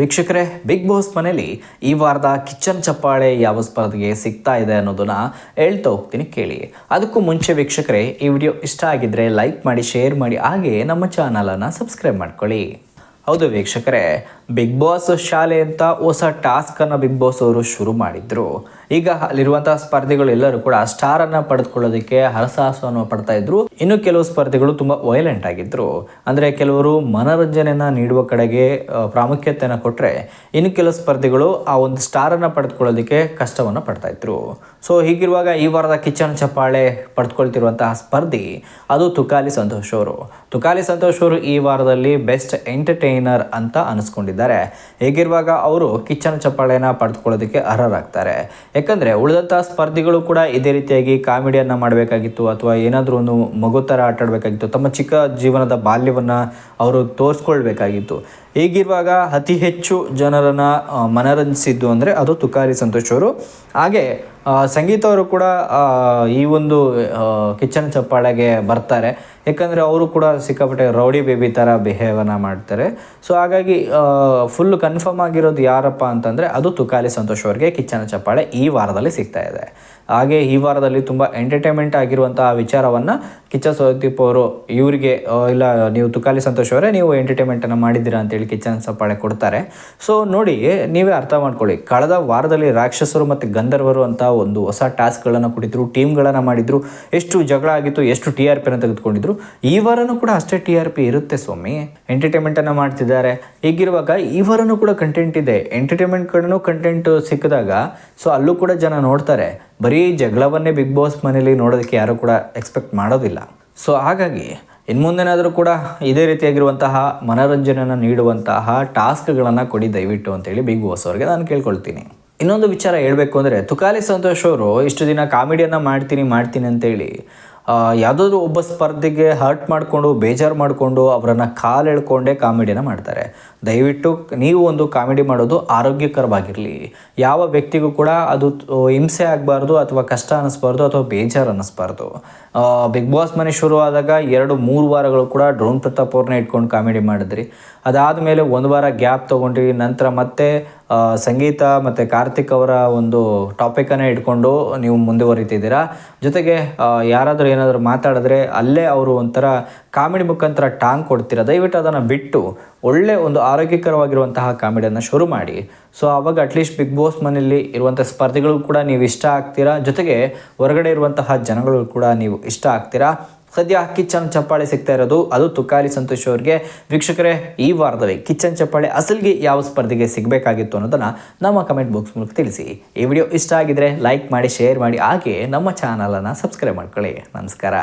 ವೀಕ್ಷಕರೇ big boss ಮನೇಲಿ ಈ ವಾರದ ಕಿಚನ್ ಚಪ್ಪಾಳೆ ಯಾವ ಸ್ಪರ್ಧೆಗೆ ಸಿಗ್ತಾ ಇದೆ ಅನ್ನೋದನ್ನ ಹೇಳ್ತಾ ಹೋಗ್ತೀನಿ ಕೇಳಿ. ಅದಕ್ಕೂ ಮುಂಚೆ ವೀಕ್ಷಕರೇ, ಈ ವಿಡಿಯೋ ಇಷ್ಟ ಆಗಿದ್ರೆ ಲೈಕ್ ಮಾಡಿ ಶೇರ್ ಮಾಡಿ ಹಾಗೆ ನಮ್ಮ ಚಾನಲನ್ನು ಸಬ್ಸ್ಕ್ರೈಬ್ ಮಾಡ್ಕೊಳ್ಳಿ. ಹೌದು ವೀಕ್ಷಕರೇ ಬಿಗ್ ಬಾಸ್ ಶಾಲೆ ಅಂತ ಹೊಸ ಟಾಸ್ಕನ್ನು ಬಿಗ್ ಬಾಸ್ ಅವರು ಶುರು ಮಾಡಿದ್ರು. ಈಗ ಅಲ್ಲಿರುವಂತಹ ಸ್ಪರ್ಧಿಗಳು ಎಲ್ಲರೂ ಕೂಡ ಸ್ಟಾರ್ ಅನ್ನ ಪಡೆದುಕೊಳ್ಳೋದಕ್ಕೆ ಹರಸಾಹಸವನ್ನು ಪಡ್ತಾ ಇದ್ರು. ಇನ್ನು ಕೆಲವು ಸ್ಪರ್ಧಿಗಳು ತುಂಬಾ ವೈಲೆಂಟ್ ಆಗಿದ್ರು. ಅಂದ್ರೆ ಕೆಲವರು ಮನೋರಂಜನೆಯನ್ನ ನೀಡುವ ಕಡೆಗೆ ಪ್ರಾಮುಖ್ಯತೆಯನ್ನ ಕೊಟ್ರೆ ಇನ್ನು ಕೆಲವು ಸ್ಪರ್ಧಿಗಳು ಆ ಒಂದು ಸ್ಟಾರ್ ಅನ್ನ ಪಡೆದುಕೊಳ್ಳೋದಕ್ಕೆ ಕಷ್ಟವನ್ನು ಪಡ್ತಾ ಇದ್ರು. ಸೊ ಹೀಗಿರುವಾಗ ಈ ವಾರದ ಕಿಚನ್ ಚಪ್ಪಾಳೆ ಪಡೆದುಕೊಳ್ತಿರುವಂತಹ ಸ್ಪರ್ಧಿ, ಅದು ತುಕಾಲಿ ಸಂತೋಷ್ ಅವರು. ತುಕಾಲಿ ಸಂತೋಷ್ ಅವರು ಈ ವಾರದಲ್ಲಿ ಬೆಸ್ಟ್ ಎಂಟರ್ಟೈನರ್ ಅಂತ ಅನಿಸ್ಕೊಂಡಿದ್ದಾರೆ. ಹೇಗಿರುವಾಗ ಅವರು ಕಿಚನ್ ಚಪ್ಪಾಳೆನ ಪಡೆದುಕೊಳ್ಳೋದಕ್ಕೆ ಅರ್ಹರಾಗ್ತಾರೆ. ಯಾಕಂದರೆ ಉಳಿದಂಥ ಸ್ಪರ್ಧಿಗಳು ಕೂಡ ಇದೇ ರೀತಿಯಾಗಿ ಕಾಮಿಡಿಯನ್ನು ಮಾಡಬೇಕಾಗಿತ್ತು ಅಥವಾ ಏನಾದರೂ ಒಂದು ಮಗು ಥರ ಆಟಾಡಬೇಕಾಗಿತ್ತು. ತಮ್ಮ ಚಿಕ್ಕ ಜೀವನದ ಬಾಲ್ಯವನ್ನು ಅವರು ತೋರಿಸ್ಕೊಳ್ಬೇಕಾಗಿತ್ತು. ಹೀಗಿರುವಾಗ ಅತಿ ಹೆಚ್ಚು ಜನರನ್ನ ಮನರಂಜಿಸಿದ್ದು ಅಂದರೆ ಅದು ತುಕಾರಿ ಸಂತೋಷ್ ಅವರು. ಹಾಗೆ ಸಂಗೀತ ಅವರು ಕೂಡ ಈ ಒಂದು ಕಿಚನ್ ಚಪ್ಪಾಳೆಗೆ ಬರ್ತಾರೆ. ಯಾಕಂದರೆ ಅವರು ಕೂಡ ಸಿಕ್ಕಾಪಟ್ಟೆ ರೌಡಿ ಬೇಬಿ ಥರ ಬಿಹೇವನ್ನ ಮಾಡ್ತಾರೆ. ಸೊ ಹಾಗಾಗಿ ಫುಲ್ ಕನ್ಫರ್ಮ್ ಆಗಿರೋದು ಯಾರಪ್ಪ ಅಂತಂದರೆ ಅದು ತುಕಾಲಿ ಸಂತೋಷ್ ಅವರಿಗೆ ಕಿಚ್ಚನ ಚಪ್ಪಾಳೆ ಈ ವಾರದಲ್ಲಿ ಸಿಗ್ತಾ ಇದೆ. ಹಾಗೆ ಈ ವಾರದಲ್ಲಿ ತುಂಬ ಎಂಟರ್ಟೈನ್ಮೆಂಟ್ ಆಗಿರುವಂಥ ವಿಚಾರವನ್ನು ಕಿಚ್ಚ ಸುದೀಪ್ ಅವರು, ಇವರಿಗೆ ಇಲ್ಲ, ನೀವು ತುಕಾಲಿ ಸಂತೋಷ್ ಅವರೇ, ನೀವು ಎಂಟರ್ಟೈನ್ಮೆಂಟನ್ನು ಮಾಡಿದ್ದೀರಾ ಅಂತೇಳಿ ಕಿಚ್ಚನ್ ಸಪ್ಪಾಳೆ ಕೊಡ್ತಾರೆ. ಸೊ ನೋಡಿ, ನೀವೇ ಅರ್ಥ ಮಾಡ್ಕೊಳ್ಳಿ. ಕಳೆದ ವಾರದಲ್ಲಿ ರಾಕ್ಷಸರು ಮತ್ತು ಗಂಧರ್ವರು ಅಂತ ಒಂದು ಹೊಸ ಟಾಸ್ಕ್ಗಳನ್ನು ಕೊಟ್ಟಿದ್ರು ಟೀಮ್ಗಳನ್ನು ಮಾಡಿದ್ರು, ಎಷ್ಟು ಜಗಳ ಆಗಿತ್ತು, ಎಷ್ಟು ಟಿ ಆರ್ ಪಿಯನ್ನು ತೆಗೆದುಕೊಂಡಿದ್ರು, ಈ ವಾರನೂ ಕೂಡ ಅಷ್ಟೇ ಟಿ ಆರ್ ಪಿ ಇರುತ್ತೆ ಸ್ವಾಮಿ. ಎಂಟರ್ಟೈನ್ಮೆಂಟನ್ನು ಮಾಡ್ತಿದ್ದಾರೆ. ಹೀಗಿರುವಾಗ ಈ ವಾರನೂ ಕೂಡ ಕಂಟೆಂಟ್ ಇದೆ. ಎಂಟರ್ಟೈನ್ಮೆಂಟ್ ಕಡೆನೂ ಕಂಟೆಂಟ್ ಸಿಕ್ಕಿದಾಗ ಸೊ ಅಲ್ಲೂ ಕೂಡ ಜನ ನೋಡ್ತಾರೆ. ಬರೀ ಜಗಳವನ್ನೇ ಬಿಗ್ ಬಾಸ್ ಮನೇಲಿ ನೋಡೋದಕ್ಕೆ ಯಾರೂ ಕೂಡ ಎಕ್ಸ್ಪೆಕ್ಟ್ ಮಾಡೋದಿಲ್ಲ. ಸೊ ಹಾಗಾಗಿ ಇನ್ನು ಮುಂದೇನಾದರೂ ಕೂಡ ಇದೇ ರೀತಿಯಾಗಿರುವಂತಹ ಮನೋರಂಜನೆಯನ್ನು ನೀಡುವಂತಹ ಟಾಸ್ಕ್ಗಳನ್ನು ಕೊಡಿ ದಯವಿಟ್ಟು ಅಂತೇಳಿ ಬಿಗ್ ಬಾಸ್ ಅವ್ರಿಗೆ ನಾನು ಕೇಳ್ಕೊಳ್ತೀನಿ. ಇನ್ನೊಂದು ವಿಚಾರ ಹೇಳಬೇಕು ಅಂದರೆ ತುಕಾಲಿ ಸಂತೋಷ್ ಅವರು, ಇಷ್ಟು ದಿನ ಕಾಮಿಡಿಯನ್ನು ಮಾಡ್ತೀನಿ ಮಾಡ್ತೀನಿ ಅಂತೇಳಿ ಯಾವುದಾದ್ರೂ ಒಬ್ಬ ಸ್ಪರ್ಧೆಗೆ ಹರ್ಟ್ ಮಾಡಿಕೊಂಡು, ಬೇಜಾರು ಮಾಡಿಕೊಂಡು ಅವರನ್ನು ಕಾಲು ಎಳ್ಕೊಂಡೇ ಕಾಮಿಡಿನ ಮಾಡ್ತಾರೆ. ದಯವಿಟ್ಟು ನೀವು ಒಂದು ಕಾಮಿಡಿ ಮಾಡೋದು ಆರೋಗ್ಯಕರವಾಗಿರಲಿ. ಯಾವ ವ್ಯಕ್ತಿಗೂ ಕೂಡ ಅದು ಹಿಂಸೆ ಆಗಬಾರ್ದು ಅಥವಾ ಕಷ್ಟ ಅನ್ನಿಸ್ಬಾರ್ದು ಅಥವಾ ಬೇಜಾರು ಅನ್ನಿಸ್ಬಾರ್ದು ಬಿಗ್ ಬಾಸ್ ಮನೆ ಶುರು ಆದಾಗ ಎರಡು, ಮೂರು ವಾರಗಳು ಕೂಡ ಡ್ರೋನ್ ಪ್ರತಾಪ್ ಅವ್ರನ್ನ ಇಟ್ಕೊಂಡು ಕಾಮಿಡಿ ಮಾಡಿದ್ರಿ. ಅದಾದ ಮೇಲೆ ಒಂದು ವಾರ ಗ್ಯಾಪ್ ತೊಗೊಂಡ್ರಿ, ನಂತರ ಮತ್ತೆ ಸಂಗೀತ ಮತ್ತು ಕಾರ್ತಿಕ್ ಅವರ ಒಂದು ಟಾಪಿಕನ್ನೇ ಇಟ್ಕೊಂಡು ನೀವು ಮುಂದುವರಿತಿದ್ದೀರಾ? ಜೊತೆಗೆ ಯಾರಾದರೂ ಏನಾದರೂ ಮಾತಾಡಿದ್ರೆ ಅಲ್ಲೇ ಅವರು ಒಂಥರ ಕಾಮಿಡಿ ಮುಖಾಂತರ ಟಾಂಗ್ ಕೊಡ್ತೀರಾ? ದಯವಿಟ್ಟು ಅದನ್ನು ಬಿಟ್ಟು ಒಳ್ಳೆ ಒಂದು ಆರೋಗ್ಯಕರವಾಗಿರುವಂತಹ ಕಾಮಿಡಿಯನ್ನು ಶುರು ಮಾಡಿ. ಸೊ ಆವಾಗ ಅಟ್ಲೀಸ್ಟ್ ಬಿಗ್ ಬಾಸ್ ಮನೆಯಲ್ಲಿ ಇರುವಂಥ ಸ್ಪರ್ಧಿಗಳು ಕೂಡ ನೀವು ಇಷ್ಟ ಆಗ್ತೀರಾ? ಜೊತೆಗೆ ಹೊರಗಡೆ ಇರುವಂತಹ ಜನಗಳು ಕೂಡ ನೀವು ಇಷ್ಟ ಆಗ್ತೀರಾ? ಸದ್ಯ ಕಿಚ್ಚನ್ ಚಪ್ಪಾಳೆ ಸಿಗ್ತಾ ಇರೋದು. ಅದು ತುಕಾಲಿ ಸಂತೋಷ್ ಅವ್ರಿಗೆ. ವೀಕ್ಷಕರೇ, ಈ ವಾರದಲ್ಲಿ ಕಿಚ್ಚನ್ ಚಪ್ಪಾಳೆ ಅಸಲಿಗೆ ಯಾವ ಸ್ಪರ್ಧೆಗೆ ಸಿಗಬೇಕಾಗಿತ್ತು ಅನ್ನೋದನ್ನು ನಮ್ಮ ಕಮೆಂಟ್ ಬಾಕ್ಸ್ ಮೂಲಕ ತಿಳಿಸಿ. ಈ ವಿಡಿಯೋ ಇಷ್ಟ ಆಗಿದ್ರೆ ಲೈಕ್ ಮಾಡಿ ಶೇರ್ ಮಾಡಿ ಹಾಗೆ ನಮ್ಮ ಚಾನಲನ್ನು ಸಬ್ಸ್ಕ್ರೈಬ್ ಮಾಡ್ಕೊಳ್ಳಿ. ನಮಸ್ಕಾರ.